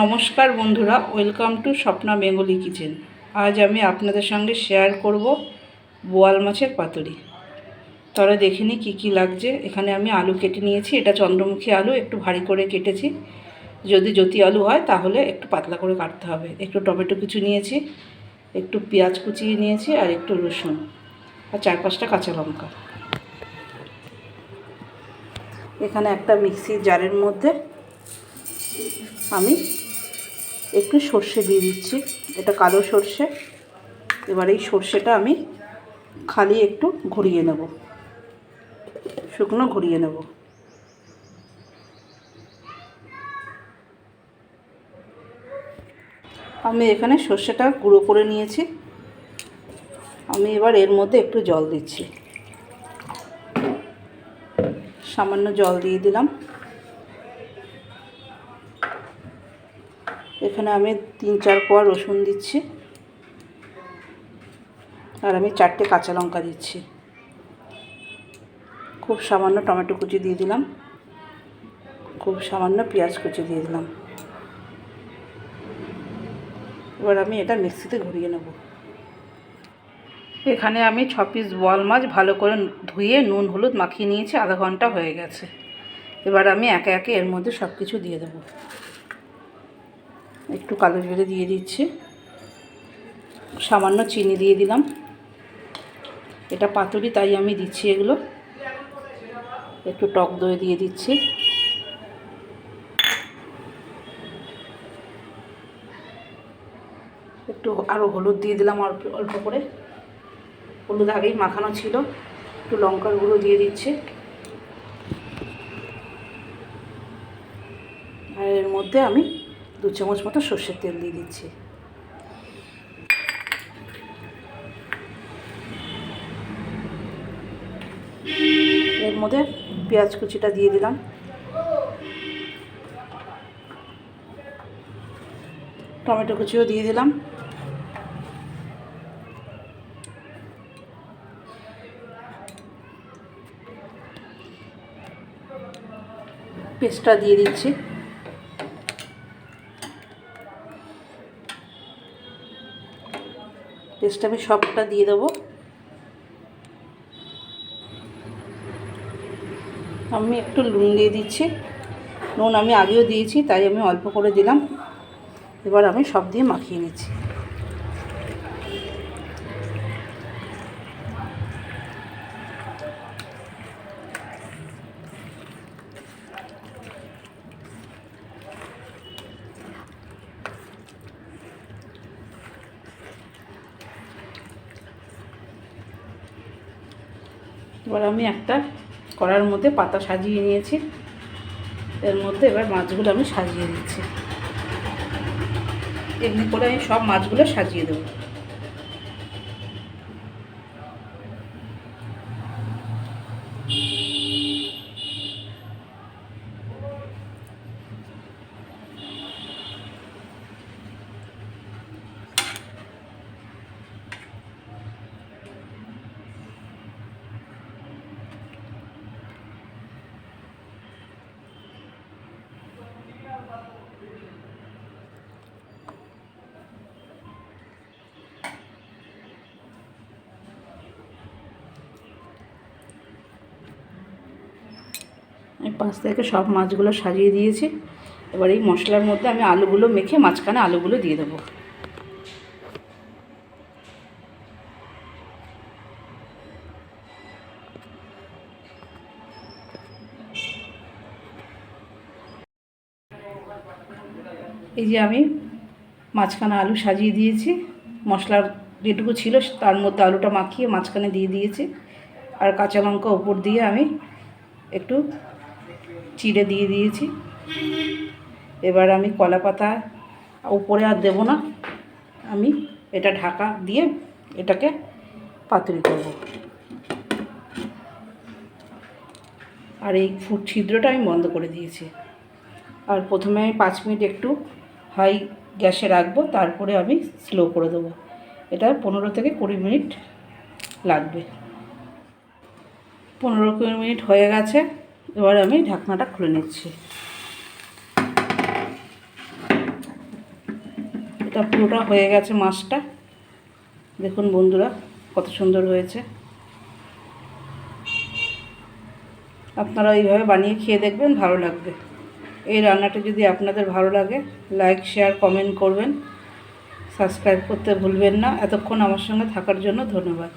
নমস্কার বন্ধুরা, welcome to Swapna Bengali kitchen. আজ আমি আপনাদের সঙ্গে শেয়ার করব বোয়াল মাছের পাতুরি। তাহলে দেখে নিই কী কী লাগছে। এখানে আমি আলু কেটে নিয়েছি। এটা চন্দ্রমুখী আলু, একটু ভারী করে কেটেছি। যদি জ্যোতি আলু হয়, তাহলে একটু পাতলা করে কাটতে হবে। একটু টমেটো কুচি নিয়েছি, একটু পেঁয়াজ কুচিয়ে নিয়েছি আর একটু রসুন আর চার পাঁচটা কাঁচা লঙ্কা। এখানে একটা মিক্সির জারের মধ্যে আমি একটু সর্ষে দিয়ে দিচ্ছি। এটা কালো সর্ষে। এবার এই সর্ষেটা আমি খালি একটু ঘুরিয়ে নেব। শুকনো ঘুরিয়ে নেব। আমি এখানে সর্ষেটা গুঁড়ো করে নিয়েছি। আমি এবার এর মধ্যে একটু জল দিচ্ছি। সামান্য জল দিয়ে দিলাম। এখানে আমি তিন, চার কোয়া রসুন দিচ্ছি। আর আমি চারটে কাঁচা লঙ্কা দিচ্ছি। খুব সামান্য টমেটো কুচি দিয়ে দিলাম। খুব সামান্য পেঁয়াজ কুচি দিয়ে দিলাম। এবার আমি এটা মিক্সিতে ঘুরিয়ে নেব। এখানে আমি ছ পিস বোয়াল মাছ ভালো করে ধুয়ে নুন, হলুদ মাখিয়ে নিয়েছি, আধা ঘণ্টা হয়ে গেছে। এবার আমি একে একে এর মধ্যে সব কিছু দিয়ে দেবো। একটু কালো জিরে দিয়ে দিচ্ছি। সামান্য চিনি দিয়ে দিলাম। এটা পাতুরি, তাই আমি দিচ্ছি এগুলো। একটু টক দই দিয়ে দিচ্ছি। একটু আরও হলুদ দিয়ে দিলাম অল্প অল্প করে। হলুদ আগেই মাখানো ছিল। একটু লঙ্কার গুঁড়ো দিয়ে দিচ্ছি। আর এর মধ্যে আমি দু চামচ মতো সর্ষের তেল দিয়ে দিচ্ছি। এর মধ্যে পেঁয়াজ কুচিটা দিয়ে দিলাম। টমেটো কুচিও দিয়ে দিলাম। পেস্টটা দিয়ে দিচ্ছি। পেস্ট আমি সবটা দিয়ে দেবো। আমি একটু নুন দিয়ে দিচ্ছি। নুন আমি আগেও দিয়েছি, তাই আমি অল্প করে দিলাম। এবার আমি সব দিয়ে মাখিয়ে নিচ্ছি। এবার আমি একটা কড়ার মধ্যে পাতা সাজিয়ে নিয়েছি। এর মধ্যে এবার মাছগুলো আমি সাজিয়ে দিচ্ছি। এমনি করে আমি সব মাছগুলো সাজিয়ে দেবো আমি পাশ থেকে সব মাছগুলো সাজিয়ে দিয়েছি। এবার এই মশলার মধ্যে আমি আলুগুলো মেখে মাঝখানে আলুগুলো দিয়ে দেবো। এই যে আমি মাঝখানে আলু সাজিয়ে দিয়েছি। মশলার যেটুকু ছিল তার মধ্যে আলুটা মাখিয়ে মাঝখানে দিয়ে দিয়েছি। আর কাঁচা লঙ্কা ওপর দিয়ে আমি একটু চিড়ে দিয়ে দিয়েছি। এবার আমি কলা পাতা উপরে আর দেবো না। আমি এটা ঢাকা দিয়ে এটাকে পাতুরি করব। আর এই ফুট ছিদ্রটা আমি বন্ধ করে দিয়েছি। আর প্রথমে আমি পাঁচ মিনিট একটু হাই গ্যাসে রাখব, তারপরে আমি স্লো করে দেবো। এটা পনেরো থেকে কুড়ি মিনিট লাগবে। পনেরো কুড়ি মিনিট হয়ে গেছে। এবার আমি ঢাকনাটা খুলে নিচ্ছি। ঝোলটা পুরোটা হয়ে গেছে মাছটা। দেখুন বন্ধুরা, কত সুন্দর হয়েছে। আপনারা এইভাবে বানিয়ে খেয়ে দেখবেন, ভালো লাগবে। এই রান্নাটা যদি আপনাদের ভালো লাগে লাইক শেয়ার কমেন্ট করবেন। সাবস্ক্রাইব করতে ভুলবেন না। এতক্ষণ আমার সঙ্গে থাকার জন্য ধন্যবাদ।